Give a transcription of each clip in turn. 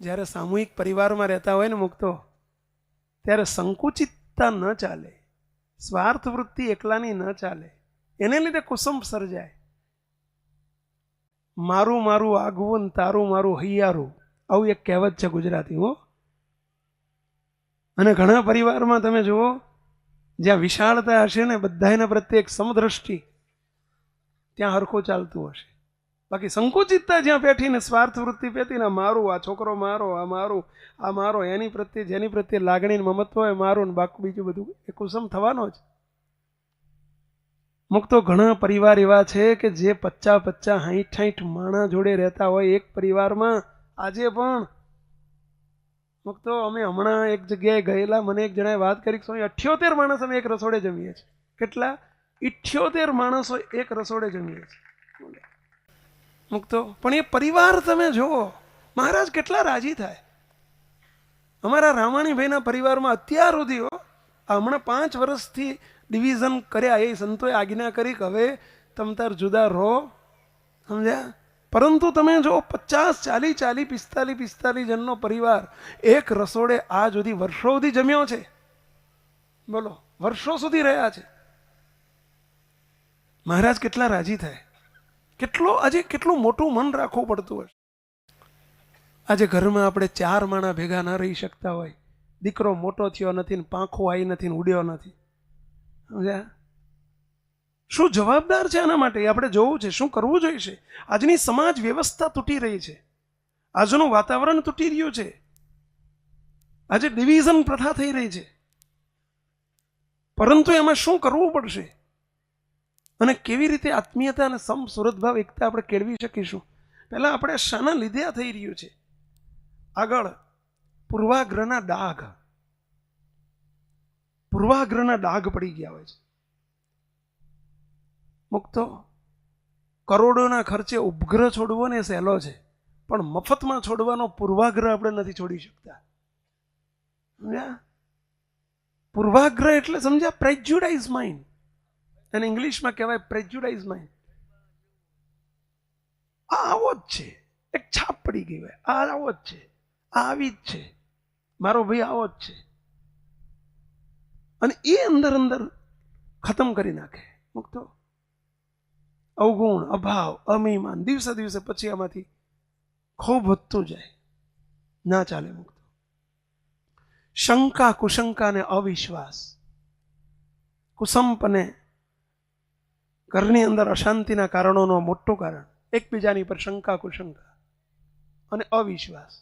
જ્યારે સામૂહિક પરિવારમાં રહેતા હોય ને મુક્તો, ત્યારે સંકુચિતતા ન ચાલે, સ્વાર્થ વૃત્તિ એકલાની ન ચાલે, એને લીધે કુસુમ સર્જાય. મારું મારું આગવું તારું મારું હૈયારું, આવું એક કહેવત છે ગુજરાતી, હો. અને ઘણા પરિવારમાં તમે જુઓ, જ્યાં વિશાળતા હશે ને બધા પ્રત્યે એક સમદ્રષ્ટિ, ત્યાં હરખું ચાલતું હશે. બાકી સંકુચિતતા જ્યાં પેઠીને સ્વાર્થ વૃત્તિ પેટીને મારું, આ છોકરો મારો, આ મારું, આ મારો, એની પ્રત્યે, જેની પ્રત્યે લાગણી મમત્વ હોય મારું ને બાકી બીજું બધું એ કુસમ થવાનો જ. મુક્તો ઘણા પરિવાર એવા છે કે જે પચ્ચા પચ્ચા હાઈઠ હાઈઠ માણા જોડે રહેતા હોય એક પરિવારમાં. આજે પણ મુક્તો અમે હમણાં એક જગ્યાએ ગયેલા, મને એક જણાએ વાત કરી કે અઠ્યોતેર માણસ અમે એક રસોડે જમીએ છીએ. કેટલા? ઇઠ્યોતેર માણસો એક રસોડે જમીએ છીએ. મુક્તો પણ એ પરિવાર તમે જુઓ, મહારાજ કેટલા રાજી થાય. અમારા રામાણીભાઈના પરિવારમાં અત્યાર સુધી હમણાં પાંચ વર્ષથી ડિવિઝન કર્યા એ સંતોએ આજ્ઞા કરી કે હવે તમ તાર જુદા રહો. સમજ્યા? પરંતુ તમે જો પચાસ ચાલી ચાલી પિસ્તાલી પિસ્તાલીસ જણનો પરિવાર એક રસોડે આ સુધી વર્ષો સુધી જમ્યો છે. બોલો, વર્ષો સુધી રહ્યા છે. મહારાજ કેટલા રાજી થાય. કેટલો આજે કેટલું મોટું મન રાખવું પડતું હશે. આજે ઘરમાં આપણે ચાર માણા ભેગા ન રહી શકતા હોય. દીકરો મોટો થયો નથી પાંખો આવી નથી ઉડ્યો નથી. સમજ્યા? શું જવાબદાર છે આના માટે? આપણે જોવું છે, શું કરવું જોઈશે? આજની સમાજ વ્યવસ્થા તૂટી રહી છે. આજનું વાતાવરણ તૂટી રહ્યું છે. આજે ડિવિઝન પ્રથા થઈ રહી છે. પરંતુ એમાં શું કરવું પડશે? અને કેવી રીતે આત્મીયતા અને સમ સુરતભાવ એકતા આપણે કેળવી શકીશું? પહેલાં આપણે શાના લીધે આ થઈ રહ્યું છે. આગળ પૂર્વાગ્રહના ડાઘ. પૂર્વાગ્રહના ડાઘ પડી ગયા હોય છે. મુક્તો, કરોડોના ખર્ચે ઉપગ્રહ છોડવો ને સહેલો છે, પણ મફતમાં છોડવાનો પૂર્વાગ્રહ આપણે નથી છોડી શકતા. સમજ્યા? પૂર્વાગ્રહ એટલે સમજ્યા પ્રેજ્યુડાઇઝ માઇન્ડ અને ઇંગ્લિશમાં કહેવાય પ્રેજ્યુડાઇઝ માઇન્ડ આ આવો જ છે. એક છાપ પડી ગઈ હોય આ આવો જ છે. આ આવી જ છે. મારો ભાઈ આવો જ છે. અને એ અંદર અંદર ખતમ કરી નાખે. મુક્તો અવગુણ, અભાવ અમિમાન દિવસે દિવસે પછી આમાંથી ખૂબ વધતું જાય. ના ચાલે મુક્તો શંકા, કુશંકા અને અવિશ્વાસ. કુસંપ અને ઘરની અંદર અશાંતિના કારણોનો મોટું કારણ. એકબીજાની પર શંકા, કુશંકા અને અવિશ્વાસ.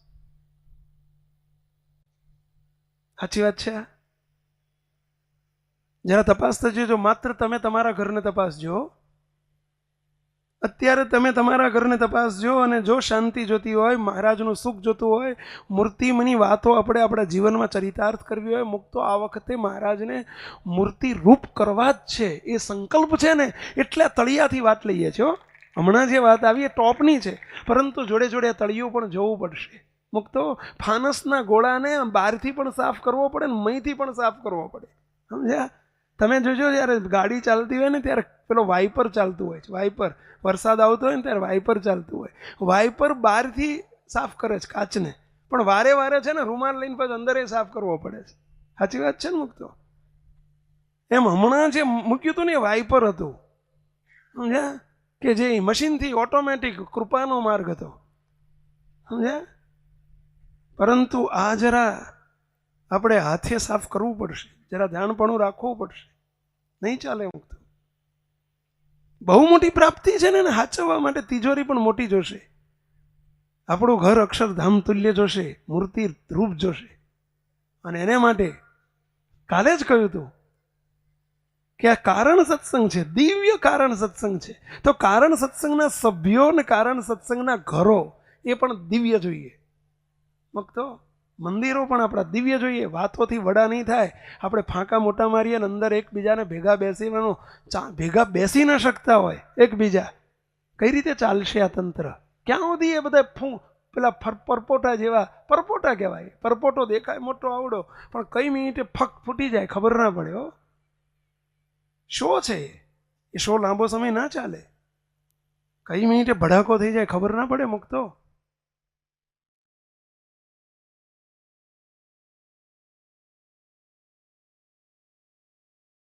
સાચી વાત છે જરા તપાસ થશે જો માત્ર તમે તમારા ઘરને તપાસજો અત્યારે તમે તમારા ઘરને તપાસજો અને જો શાંતિ જોતી હોય, મહારાજનું સુખ જોતું હોય, મૂર્તિમની વાતો આપણે આપણા જીવનમાં ચરિતાર્થ કરવી હોય, મુક્તો આ વખતે મહારાજને મૂર્તિ રૂપ કરવા જ છે. એ સંકલ્પ છે ને, એટલે તળિયાથી વાત લઈએ છીએ. હમણાં જે વાત આવી એ ટોપની છે, પરંતુ જોડે જોડે તળિયું પણ જોવું પડશે. મુક્તો ફાનસના ગોળાને બહારથી પણ સાફ કરવો પડે ને મહીથી પણ સાફ કરવો પડે. સમજ્યા? તમે જોજો જ્યારે ગાડી ચાલતી હોય ને ત્યારે પેલો વાઇપર ચાલતું હોય છે. વાઇપર. વરસાદ આવતો હોય ને ત્યારે વાઇપર ચાલતું હોય. વાઇપર બહારથી સાફ કરે છે કાચને. પણ વારે વારે છે ને રૂમાલ લઈને પછી અંદર એ સાફ કરવો પડે છે. સાચી વાત છે ને મૂકતો? એમ હમણાં જે મૂક્યું હતું ને એ વાઇપર હતું. સમજ્યા? કે જે મશીનથી ઓટોમેટિક કૃપાનો માર્ગ હતો. સમજ્યા? પરંતુ આ જરા આપણે હાથે સાફ કરવું પડશે. જરા ધ્યાનપણું રાખવું પડશે. નહીં ચાલે મુક્ત બહુ મોટી પ્રાપ્તિ છે ને હાચવવા માટે તિજોરી પણ મોટી જોશે. આપણું ઘર અક્ષરધામ તુલ્ય જોશે, મૂર્તિ રૂપ જોશે. અને એને માટે કાલે જ કહ્યું હતું કે આ કારણ સત્સંગ છે, દિવ્ય કારણ સત્સંગ છે. તો કારણ સત્સંગના સભ્યો અને કારણ સત્સંગના ઘરો એ પણ દિવ્ય જોઈએ. મગતો મંદિરો પણ આપણા દિવ્ય જોઈએ, વાતોથી વડા નહીં થાય. આપણે ફાંકા મોટા મારીએ અને અંદર એકબીજાને ભેગા બેસીવાનું ચા, ભેગા બેસી ન શકતા હોય એકબીજા. કઈ રીતે ચાલશે આ તંત્ર? ક્યાં સુધી એ બધા ફૂ, પેલા પરપોટા જેવા, પરપોટા કહેવાય. પરપોટો દેખાય, મોટો આવડો. પણ કઈ મિનિટે ફક ફૂટી જાય, ખબર ના પડે હો. શો છે? એ શો લાંબો સમય ના ચાલે. કઈ મિનિટે ભડાકો થઈ જાય, ખબર ના પડે મૂકતો